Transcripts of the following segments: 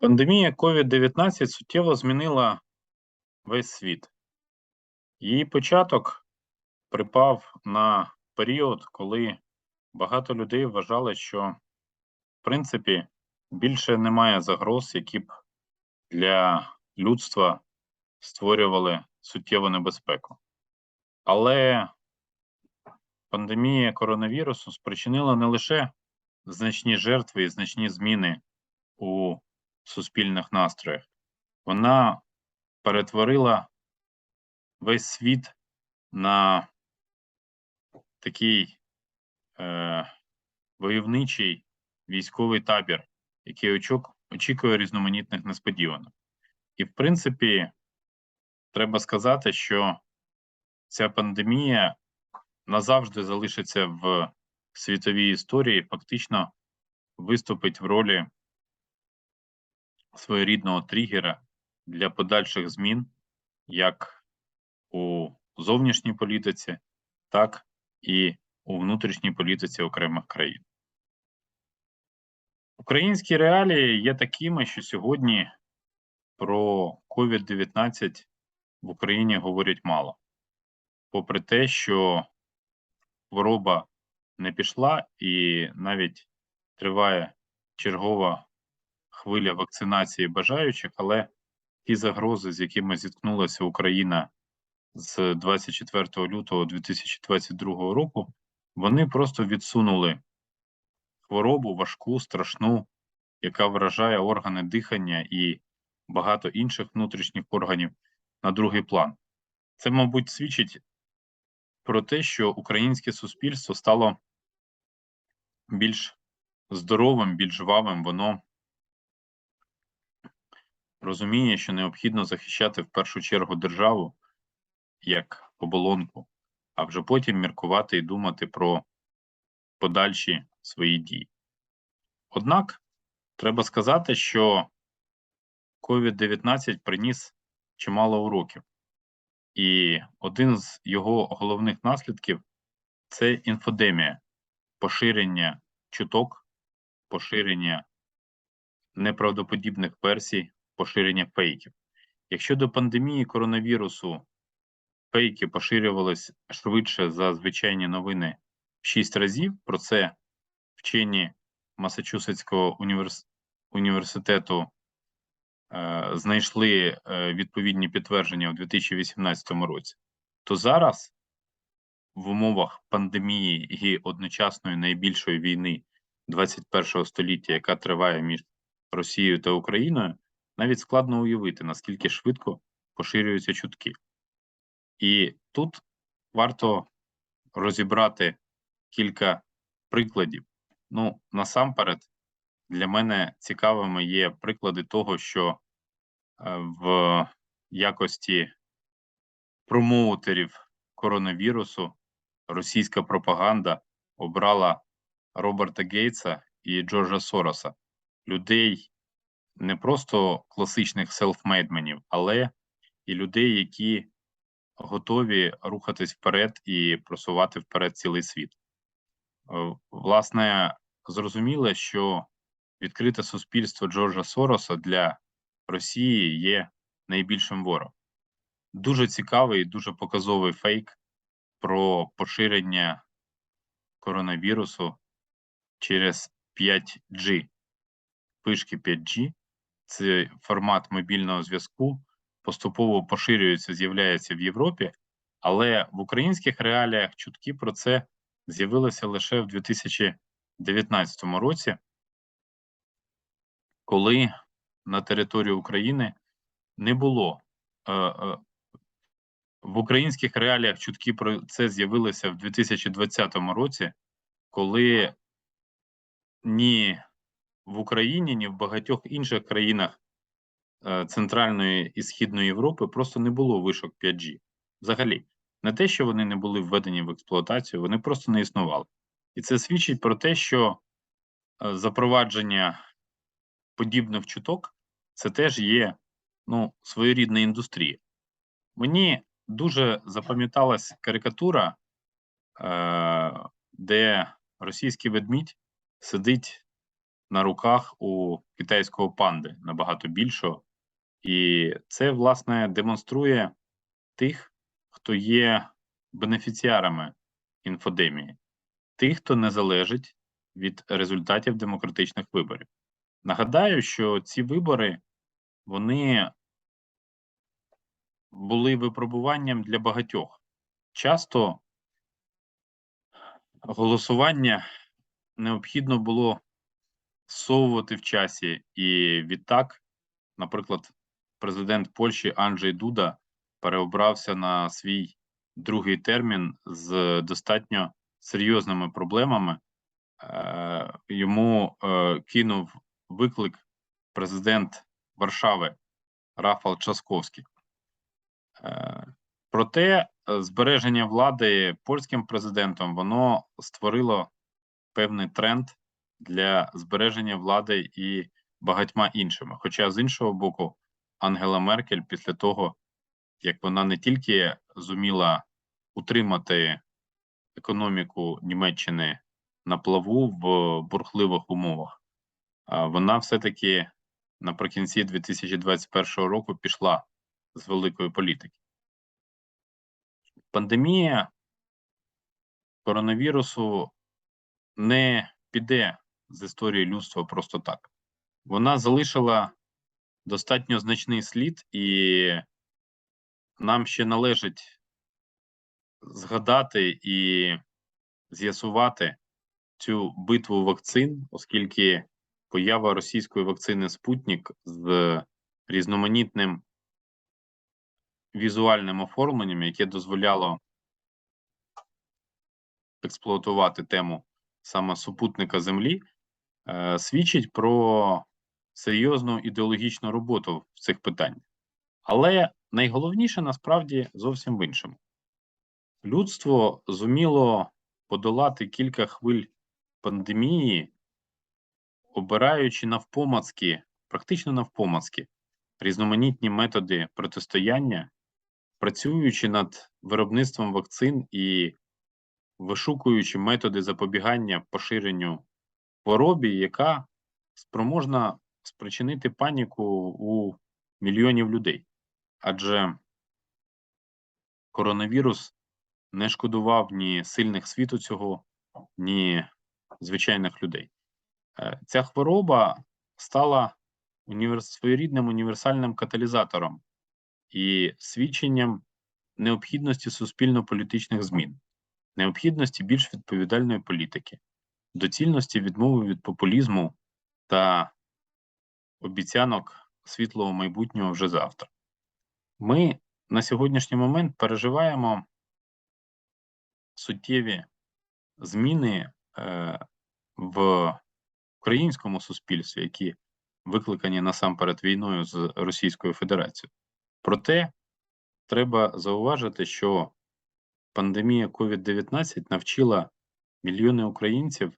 Пандемія COVID-19 суттєво змінила весь світ. Її початок припав на період, коли багато людей вважали, що в принципі більше немає загроз, які б для людства створювали суттєву небезпеку. Але пандемія коронавірусу спричинила не лише значні жертви і значні зміни у суспільних настроях. Вона перетворила весь світ на такий е, войовничий військовий табір, який очікує різноманітних несподіванок. І, в принципі, треба сказати, що ця пандемія назавжди залишиться в світовій історії, фактично виступить в ролі своєрідного тригера для подальших змін як у зовнішній політиці, так і у внутрішній політиці окремих країн. Українські реалії є такими, що сьогодні про COVID-19 в Україні говорять мало, попри те, що хвороба не пішла і навіть триває чергова хвиля вакцинації бажаючих, але ті загрози, з якими зіткнулася Україна з 24 лютого 2022 року, вони просто відсунули хворобу важку, страшну, яка вражає органи дихання і багато інших внутрішніх органів на другий план. Це, мабуть, свідчить про те, що українське суспільство стало більш здоровим, більш жвавим, воно розуміє, що необхідно захищати в першу чергу державу як оболонку, а вже потім міркувати і думати про подальші свої дії. Однак треба сказати, що COVID-19 приніс чимало уроків, і один з його головних наслідків це інфодемія, поширення чуток, поширення неправдоподібних версій, поширення фейків. Якщо до пандемії коронавірусу фейки поширювались швидше за звичайні новини в 6 разів, про це вчені Масачусетського універс... університету е, знайшли е, відповідні підтвердження у 2018 році, то зараз в умовах пандемії і одночасної найбільшої війни 21 століття, яка триває між Росією та Україною, навіть складно уявити, наскільки швидко поширюються чутки. І тут варто розібрати кілька прикладів. Ну, насамперед, для мене цікавими є приклади того, що е, в якості промоутерів коронавірусу російська пропаганда обрала Роберта Гейтса і Джорджа Сороса, людей не просто класичних селфмейдменів, але і людей, які готові рухатись вперед і просувати вперед цілий світ. Е, власне, зрозуміло, що відкрите суспільство Джорджа Сороса для Росії є найбільшим ворогом. Дуже цікавий і дуже показовий фейк про поширення коронавірусу через 5G. Пишки 5G це формат мобільного зв'язку, поступово поширюється, з'являється в Європі, але в українських реаліях чутки про це з'явилися лише в 2019 році, коли на території України не було е, е, в українських реаліях чутки про це з'явилися в 2020 році, коли ні в Україні, ні в багатьох інших країнах е, Центральної і Східної Європи просто не було вишок 5G. Взагалі, не те, що вони не були введені в експлуатацію, вони просто не існували. І це свідчить про те, що е, запровадження подібних чуток це теж є ну, своєрідна індустрія. Мені дуже запам'яталась карикатура, е, де російський ведмідь сидить на руках у китайського панди набагато більшого. І це, власне, демонструє тих, хто є бенефіціарами інфодемії, тих, хто не залежить від результатів демократичних виборів. Нагадаю, що ці вибори вони були випробуванням для багатьох. Часто голосування необхідно було зсовувати в часі, і відтак, наприклад, президент Польщі Анджей Дуда переобрався на свій другий термін з достатньо серйозними проблемами. Е, Йому е, кинув виклик президент Варшави Рафал Часковський. Е, Проте збереження влади польським президентом воно створило певний тренд для збереження влади і багатьма іншими. Хоча з іншого боку, Ангела Меркель після того, як вона не тільки зуміла утримати економіку Німеччини на плаву в бурхливих умовах, вона все-таки наприкінці 2021 року пішла з великої політики. Пандемія коронавірусу не піде з історії людства просто так. Вона залишила достатньо значний слід, і нам ще належить згадати і з'ясувати цю битву вакцин, оскільки поява російської вакцини Спутник з різноманітним візуальним оформленням, яке дозволяло експлуатувати тему саме супутника Землі, свідчить про серйозну ідеологічну роботу в цих питаннях. Але найголовніше насправді зовсім в іншому. Людство зуміло подолати кілька хвиль пандемії, обираючи навпомацьки, практично навпомацьки, різноманітні методи протистояння, працюючи над виробництвом вакцин і вишукуючи методи запобігання поширенню хворобі, яка спроможна спричинити паніку у мільйонів людей. Адже коронавірус не шкодував ні сильних світу цього, ні звичайних людей. Е, Ця хвороба стала своєрідним універсальним каталізатором і свідченням необхідності суспільно-політичних змін, необхідності більш відповідальної політики, доцільності відмови від популізму та обіцянок світлого майбутнього вже завтра. Ми на сьогоднішній момент переживаємо суттєві зміни е, в українському суспільстві, які викликані насамперед війною з Російською Федерацією. Проте треба зауважити, що пандемія COVID-19 навчила мільйони українців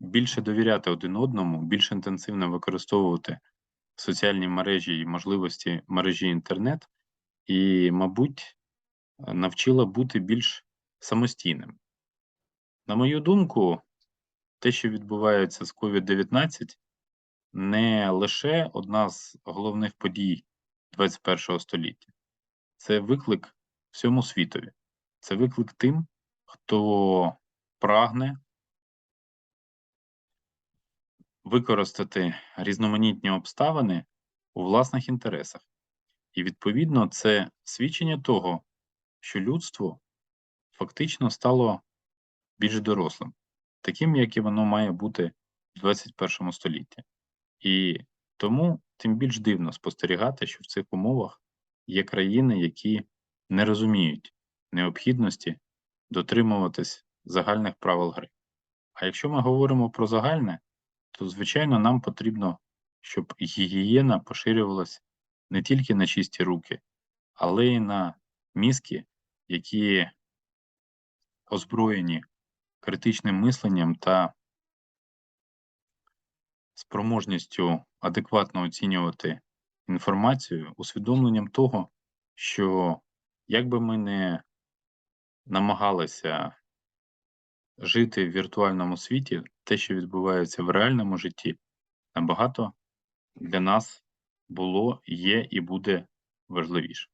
більше довіряти один одному, більш інтенсивно використовувати соціальні мережі і можливості мережі інтернет, і, мабуть, навчила бути більш самостійним. На мою думку, те, що відбувається з COVID-19, не лише одна з головних подій 21 століття, це виклик всьому світові, це виклик тим, хто прагне використати різноманітні обставини у власних інтересах. І, відповідно, це свідчення того, що людство фактично стало більш дорослим, таким, як і воно має бути в 21 столітті. І тому тим більш дивно спостерігати, що в цих умовах є країни, які не розуміють необхідності дотримуватись загальних правил гри. А якщо ми говоримо про загальне, то звичайно нам потрібно, щоб гігієна поширювалась не тільки на чисті руки, але й на мізки, які озброєні критичним мисленням та спроможністю адекватно оцінювати інформацію, усвідомленням того, що як би ми не намагалися жити в віртуальному світі, те, що відбувається в реальному житті, набагато для нас було, є і буде важливіше.